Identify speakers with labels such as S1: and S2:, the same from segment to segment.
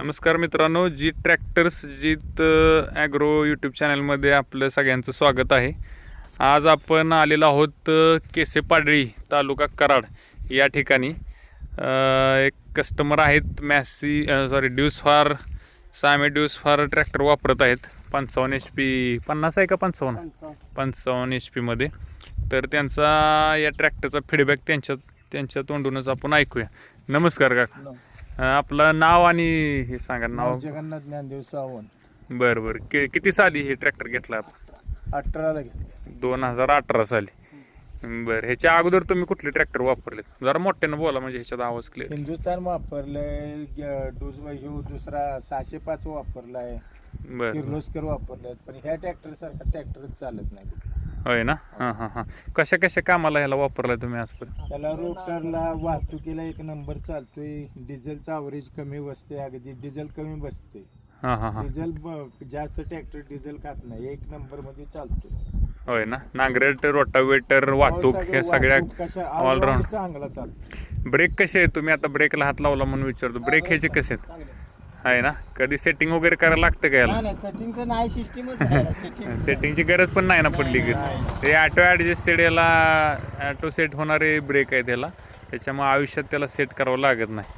S1: नमस्कार मित्रांनो G tractors Jeet agro YouTube चॅनलमध्ये आपलं सगळ्यांचं स्वागत आहे. आज आपण आलेलो आहोत अ, केसे पाडळी तालुका कराड या ठिकाणी. एक कस्टमर आहेत मॅसी सॉरी ड्यूस फार सामे ड्यूस फार ट्रॅक्टर वापरत आहेत. पंचावन्न एच पी पन्नास आहे का पंचावन्न? पंचावन्न. एच पीमध्ये तर त्यांचा या ट्रॅक्टरचा फीडबॅक त्यांच्या त्यांच्या तोंडूनच आपण ऐकूया. नमस्कार काका. आपलं नाव आणि हे सांगा नाव.
S2: जगन्नाथ ज्ञानदेव सावंत.
S1: बरं बरं. कि किती साली हे ट्रॅक्टर घेतला आपण?
S2: अठराला घेतले.
S1: दोन हजार अठरा साली. बरं ह्याच्या अगोदर तुम्ही कुठले ट्रॅक्टर वापरले जरा मोठ्यानं बोला म्हणजे ह्याच्यात आवाज क्लिअर
S2: हिंदुस्थान वापरलंय डोस ह्यो दुसरा सहाशे पाच वापरलाय.
S1: बरं
S2: किर्लोस्कर वापरलाय. पण ह्या ट्रॅक्टर सारखा ट्रॅक्टरच चालत नाही
S1: होय ना? हां हां हां. कशा कशा कामाला ह्याला वापरलाय तुम्ही आजपर्यंत
S2: त्याला रोटरला वाहतुकीला एक नंबर चालतोय. डिझेलचं अवरेज कमी बसते अगदी डिझेल कमी बसते.
S1: हां हां हां.
S2: डिझेल ब- जास्त ट्रॅक्टर डिझेल खात नाही. एक नंबरमध्ये चालतोय.
S1: होय ना? नांगरेट रोटावेटर वाहतूक
S2: सगळं
S1: हे सगळ्या
S2: वाहतूक कशा
S1: ऑलराऊंड
S2: चांगला चालतो
S1: ब्रेक कसे आहे तुम्ही? आता ब्रेकला हात लावला म्हणून विचारतो. ब्रेक ह्याचे कसे आहेत? आहे ना? कधी सेटिंग वगैरे करायला लागतं का याला?
S3: नाही सेटिंगचं नाही सिस्टीमच सेटिंग
S1: सेटिंगची गरज पण नाही ना पडली की. ते ऑटो ॲडजस्टेड याला ऑटो सेट होणारे ब्रेक आहे त्याला त्याच्यामुळे आयुष्यात त्याला सेट करावं लागत नाही.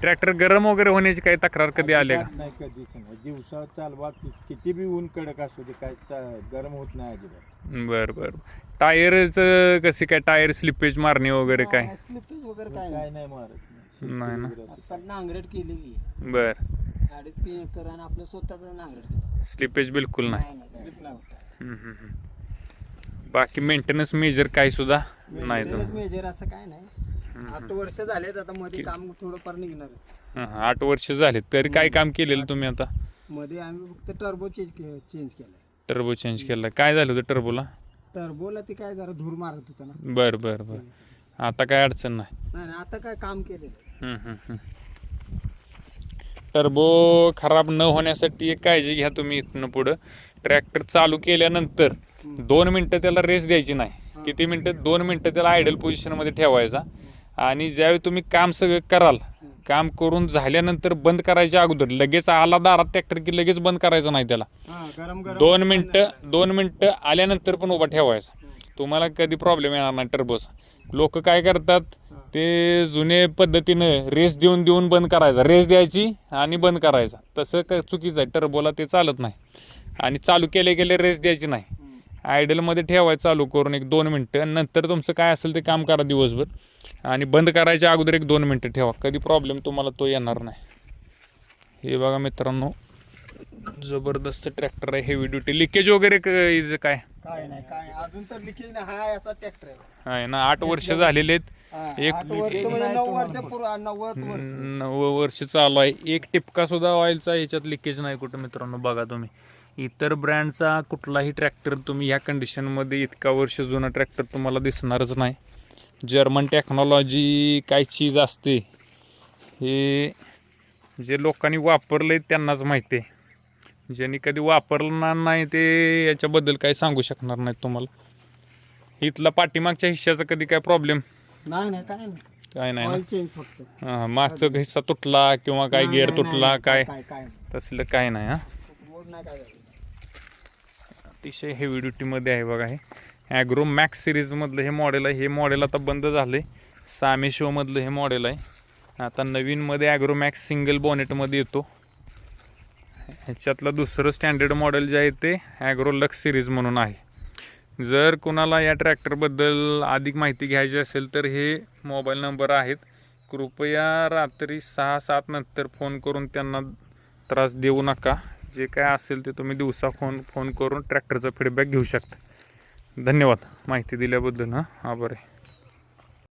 S1: ट्रॅक्टर गरम वगैरे होण्याची काही तक्रार कधी आली का?
S2: नाही कधीच नाही. दिवसा चालवा कि- किती बी ऊन कडक असू दे काय चा- गरम होत नाही अजिबात.
S1: बरं बरं. टायरचं कसे काय? टायर स्लिपेज मारणे वगैरे काय?
S3: स्लिपिंग वगैरे काय
S2: काय
S3: नाही
S2: नाही मारत
S1: नाही ना.
S3: नांगरट केली की.
S1: बरं.
S3: अडीच तीन एकर आणि आपलं स्वतःच नांगरट केलं.
S1: स्लिपेज बिलकुल नाही.
S3: नाही नाही स्लिप नाही होत.
S1: हम्म, हम्म, हम्म. बाकी मेंटेनन्स मेजर काय सुद्धा? नाही तुम्ही
S3: मेजर असं काय नाही. आठ वर्ष झालेत आता मध्ये काम थोडंफार निघणार
S1: हां, हां. आठ वर्ष झाले तरी काय काम केलेलं तुम्ही आता?
S3: मध्ये आम्ही फक्त टर्बो चेंज चेंज केलाय.
S1: टर्बो चेंज केला काय झालं होतं टर्बोला
S3: टर्बोला ती काय जरा धूर मारत होता ना.
S1: बरं बरं बरं. आता काय अडचण नाही.
S3: नाही नाही, आता काय काम केलेलं.
S1: हम्म, हम्म, हम्म. टर्बो खराब न होण्यासाठी एक काळजी घ्या तुम्ही इथनं पुढं. ट्रॅक्टर चालू केल्यानंतर दोन मिनटं त्याला रेस द्यायची नाही. किती मिनटं? दोन मिनटं त्याला आयडल पोझिशनमध्ये ठेवायचा. आणि ज्यावेळी तुम्ही काम सगळं कराल काम करून झाल्यानंतर बंद करायच्या अगोदर. लगेच आला दारात ट्रॅक्टर की लगेच बंद करायचं नाही त्याला. दोन मिनटं दोन मिनटं आल्यानंतर पण उभा ठेवायचा. तुम्हाला कधी प्रॉब्लेम येणार नाही टर्बोचा. लोक काय करतात ते जुने पद्धतीनं रेस देऊन देऊन बंद करायचा. रेस द्यायची आणि बंद करायचा. तसं का चुकीचं आहे. टर्बोला ते चालत नाही. आणि चालू केले गेले रेस द्यायची नाही. आयडलमध्ये ठेवायचं चालू करून एक दोन मिनटं. नंतर तुमचं काय असेल ते काम करा दिवसभर. आणि बंद करायच्या अगोदर एक दोन मिनटं ठेवा. कधी प्रॉब्लेम तुम्हाला तो येणार नाही. हे बघा मित्रांनो जबरदस्त ट्रॅक्टर आहे. हेवी ड्युटी लिकेज वगैरे क- इथं काय?
S3: काय नाही काय अजून तर लिकेज नाही. हा असा ट्रॅक्टर आहे.
S1: आहे ना आठ वर्ष झालेले आहेत. एक-
S3: आठ वर्ष म्हणजे नऊ वर्ष पूर्व नव्वद वर्ष.
S1: नऊ वर्ष चालू आहे. एक टिपका सुद्धा ऑइलचा ह्याच्यात लिकेज नाही कुठं मित्रांनो बघा तुम्ही. इतर ब्रँडचा कुठलाही ट्रॅक्टर तुम्ही ह्या कंडिशनमध्ये इतका वर्ष जुना ट्रॅक्टर तुम्हाला दिसणारच नाही. जर्मन टेक्नॉलॉजी काय चीज असते हे जे लोकांनी वापरले त्यांनाच माहिती आहे. ज्यांनी कधी वापरणार नाही ते याच्याबद्दल काही सांगू शकणार नाहीत तुम्हाला. इथला पाठीमागच्या हिश्श्याचा कधी काय प्रॉब्लेम
S3: नाही नाही काय नाही.
S1: काय नाही ना? मागचा हिस्सा तुटला किंवा काय गिअर तुटला काय? तसलं काय नाही हा. अतिशय हेवी ड्युटीमध्ये आहे बघा हे. ॲग्रो मॅक्स सिरीजमधलं हे मॉडेल आहे. हे मॉडेल आता बंद झालं आहे सामे शोमधलं हे मॉडेल आहे. आता नवीनमध्ये ॲग्रो मॅक्स सिंगल बॉनेटमध्ये येतो. ह्याच्यातलं दुसरं स्टँडर्ड मॉडेल जे आहे ते ॲग्रो लक्स सिरीज म्हणून आहे. जर कुणाला या ट्रॅक्टरबद्दल अधिक माहिती घ्यायची असेल तर हे मोबाईल नंबर आहेत. कृपया रात्री सहा सात नंतर फोन करून त्यांना त्रास देऊ नका. जे काय असेल ते तुम्ही दिवसा फोन फोन करून ट्रॅक्टरचा फीडबॅक घेऊ शकता. धन्यवाद माहिती दिल्याबद्दल हां. आभार आहे.